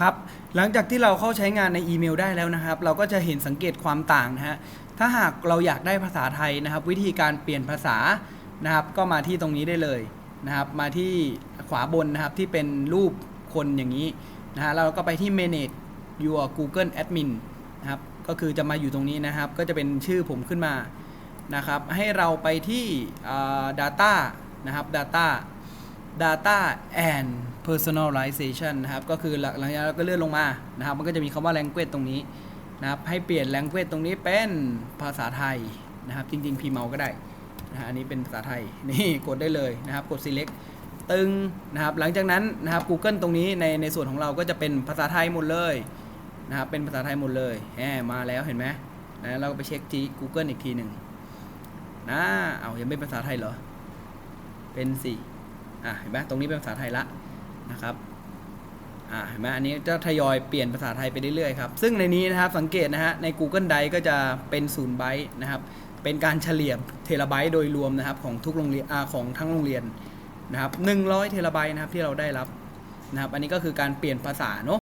ครับหลังจากที่เราเข้าใช้งานในอีเมลได้แล้วนะครับ เราก็จะเห็นสังเกตความต่างนะฮะถ้าหากเราอยากได้ภาษาไทยนะครับ วิธีการเปลี่ยนภาษานะครับ ก็มาที่ตรงนี้ได้เลยนะครับ มาที่ขวาบนนะครับที่เป็นรูปคนอย่างนี้นะฮะเราก็ไปที่ manage your Google admin นะครับก็คือจะมาอยู่ตรงนี้นะครับ ก็จะเป็นชื่อผมขึ้นมานะครับ ให้เราไปที่ data นะครับ data data and personalization นะครับ ก็คือหลังจากนั้นเราก็เลื่อนลงมานะครับ มันก็จะมีคำว่า language ตรงนี้นะครับ ให้เปลี่ยน language ตรงนี้เป็นภาษาไทยนะครับ จริง ๆ พีเมาก็ได้นะฮะอันนี้เป็นภาษาไทย นี่กดได้เลยนะครับ กด select ตึงนะครับ หลังจากนั้นนะครับ Google ตรงนี้ในในส่วนของเราก็จะเป็นภาษาไทยหมดเลยนะครับ เป็นภาษาไทยหมดเลยแหมมาแล้วเห็นไหมนะเราก็ไปเช็คจี Google อีกทีหนึ่งนะ เอายังเป็นภาษาไทยเหรอ เป็นสิ อะเห็นไหมตรงนี้เป็นภาษาไทยละนะครับอ่าเห็นไหมอันนี้จะทยอยเปลี่ยนภาษาไทยไปเรื่อยๆครับ ซึ่งในนี้นะครับสังเกตนะฮะใน Google Drive ก็จะเป็น0ไบต์นะครับ เป็นการเฉลี่ยเทราไบต์โดยรวมนะครับของทุกโรงเรียนอาของทั้งโรงเรียนนะครับ100 เทราไบต์นะครับที่เราได้รับนะครับ อันนี้ก็คือการเปลี่ยนภาษาเนาะ